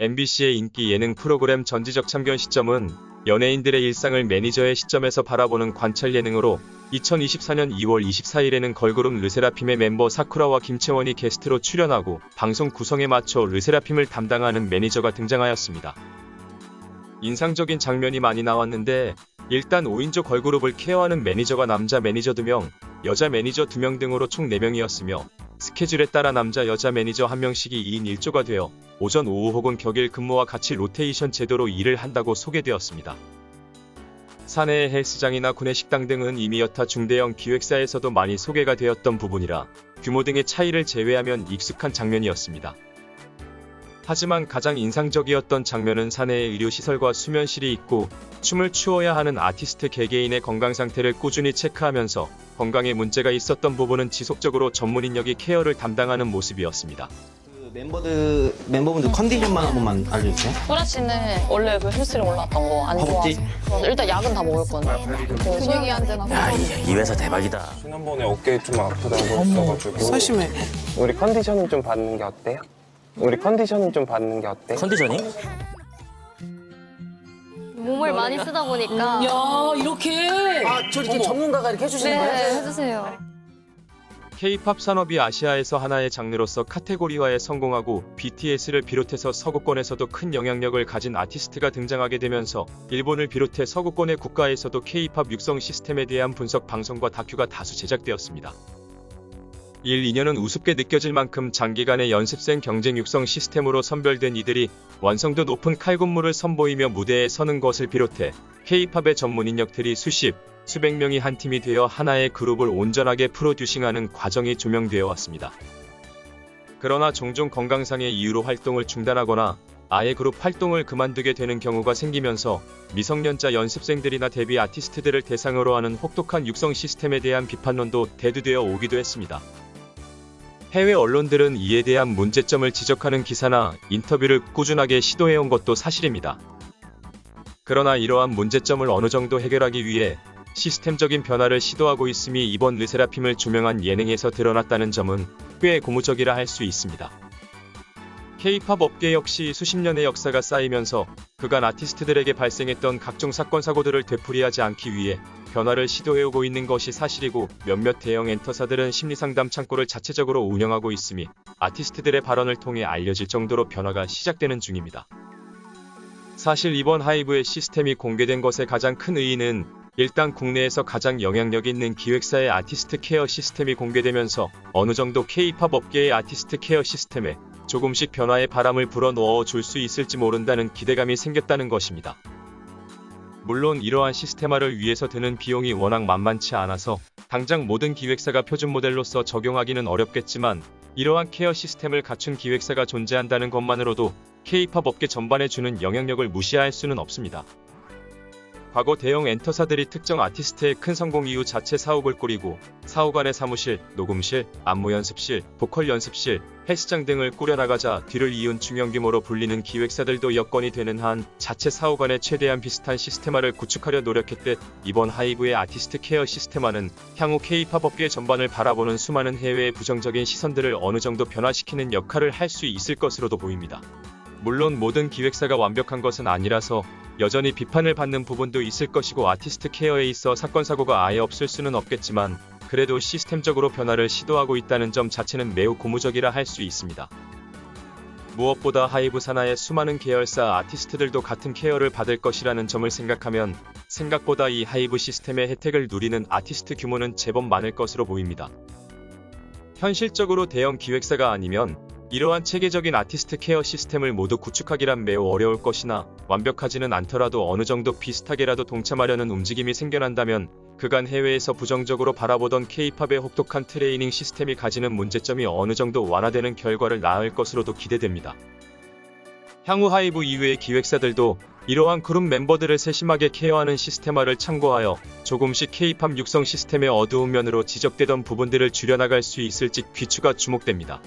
MBC의 인기 예능 프로그램 전지적 참견 시점은 연예인들의 일상을 매니저의 시점에서 바라보는 관찰 예능으로 2024년 2월 24일에는 걸그룹 르세라핌의 멤버 사쿠라와 김채원이 게스트로 출연하고 방송 구성에 맞춰 르세라핌을 담당하는 매니저가 등장하였습니다. 인상적인 장면이 많이 나왔는데 일단 5인조 걸그룹을 케어하는 매니저가 남자 매니저 2명, 여자 매니저 2명 등으로 총 4명이었으며 스케줄에 따라 남자 여자 매니저 1명씩이 2인 1조가 되어 오전 오후 혹은 격일 근무와 같이 로테이션 제도로 일을 한다고 소개되었습니다. 사내의 헬스장이나 구내식당 등은 이미 여타 중대형 기획사에서도 많이 소개가 되었던 부분이라 규모 등의 차이를 제외하면 익숙한 장면이었습니다. 하지만 가장 인상적이었던 장면은 사내에 의료시설과 수면실이 있고 춤을 추어야 하는 아티스트 개개인의 건강 상태를 꾸준히 체크하면서 건강에 문제가 있었던 부분은 지속적으로 전문 인력이 케어를 담당하는 모습이었습니다. 그 멤버들 멤버분들 컨디션만 한 번만 알려주세요. 소라 씨는 원래 그 헬스를 올랐던 거안 좋아해서 허벅지? 그래서 일단 약은 다 먹었거든요. 그 근육이 안 되나 야, 이, 이 회사 대박이다. 지난번에 어깨 좀 아프다고 했어가지고 사심해. 우리 컨디셔닝 좀 받는 게 어때요? 우리 컨디셔닝 좀 받는 게 어때? 컨디셔닝? 몸을 많이 쓰다 보니까 야 이렇게 아, 저렇게 전문가가 이렇게 해주시는 네 거예요? 해주세요. K-팝 산업이 아시아에서 하나의 장르로서 카테고리화에 성공하고 BTS를 비롯해서 서구권에서도 큰 영향력을 가진 아티스트가 등장하게 되면서 일본을 비롯해 서구권의 국가에서도 K-팝 육성 시스템에 대한 분석 방송과 다큐가 다수 제작되었습니다. 1, 2년은 우습게 느껴질 만큼 장기간의 연습생 경쟁 육성 시스템으로 선별된 이들이 완성도 높은 칼군무를 선보이며 무대에 서는 것을 비롯해 K-팝의 전문 인력들이 수십, 수백 명이 한 팀이 되어 하나의 그룹을 온전하게 프로듀싱하는 과정이 조명되어 왔습니다. 그러나 종종 건강상의 이유로 활동을 중단하거나 아예 그룹 활동을 그만두게 되는 경우가 생기면서 미성년자 연습생들이나 데뷔 아티스트들을 대상으로 하는 혹독한 육성 시스템에 대한 비판론도 대두되어 오기도 했습니다. 해외 언론들은 이에 대한 문제점을 지적하는 기사나 인터뷰를 꾸준하게 시도해온 것도 사실입니다. 그러나 이러한 문제점을 어느 정도 해결하기 위해 시스템적인 변화를 시도하고 있음이 이번 르세라핌을 조명한 예능에서 드러났다는 점은 꽤 고무적이라 할 수 있습니다. K-팝 업계 역시 수십 년의 역사가 쌓이면서 그간 아티스트들에게 발생했던 각종 사건 사고들을 되풀이하지 않기 위해 변화를 시도해오고 있는 것이 사실이고 몇몇 대형 엔터사들은 심리상담 창구를 자체적으로 운영하고 있음이 아티스트들의 발언을 통해 알려질 정도로 변화가 시작되는 중입니다. 사실 이번 하이브의 시스템이 공개된 것의 가장 큰 의의는 일단 국내에서 가장 영향력 있는 기획사의 아티스트 케어 시스템이 공개되면서 어느 정도 K-팝 업계의 아티스트 케어 시스템에 조금씩 변화의 바람을 불어 넣어 줄 수 있을지 모른다는 기대감이 생겼다는 것입니다. 물론 이러한 시스템화를 위해서 드는 비용이 워낙 만만치 않아서 당장 모든 기획사가 표준 모델로서 적용하기는 어렵겠지만 이러한 케어 시스템을 갖춘 기획사가 존재한다는 것만으로도 K-팝 업계 전반에 주는 영향력을 무시할 수는 없습니다. 과거 대형 엔터사들이 특정 아티스트의 큰 성공 이후 자체 사옥을 꾸리고 사옥 안에 사무실, 녹음실, 안무 연습실, 보컬 연습실, 헬스장 등을 꾸려나가자 뒤를 이은 중형 규모로 불리는 기획사들도 여건이 되는 한 자체 사옥 안에 최대한 비슷한 시스템화를 구축하려 노력했듯 이번 하이브의 아티스트 케어 시스템화는 향후 K-팝 업계 전반을 바라보는 수많은 해외의 부정적인 시선들을 어느 정도 변화시키는 역할을 할 수 있을 것으로도 보입니다. 물론 모든 기획사가 완벽한 것은 아니라서 여전히 비판을 받는 부분도 있을 것이고 아티스트 케어에 있어 사건 사고가 아예 없을 수는 없겠지만 그래도 시스템적으로 변화를 시도하고 있다는 점 자체는 매우 고무적이라 할 수 있습니다. 무엇보다 하이브 산하의 수많은 계열사 아티스트들도 같은 케어를 받을 것이라는 점을 생각하면 생각보다 이 하이브 시스템의 혜택을 누리는 아티스트 규모는 제법 많을 것으로 보입니다. 현실적으로 대형 기획사가 아니면 이러한 체계적인 아티스트 케어 시스템을 모두 구축하기란 매우 어려울 것이나 완벽하지는 않더라도 어느 정도 비슷하게라도 동참하려는 움직임이 생겨난다면 그간 해외에서 부정적으로 바라보던 K-팝의 혹독한 트레이닝 시스템이 가지는 문제점이 어느 정도 완화되는 결과를 낳을 것으로도 기대됩니다. 향후 하이브 이외의 기획사들도 이러한 그룹 멤버들을 세심하게 케어하는 시스템화를 참고하여 조금씩 K-팝 육성 시스템의 어두운 면으로 지적되던 부분들을 줄여나갈 수 있을지 귀추가 주목됩니다.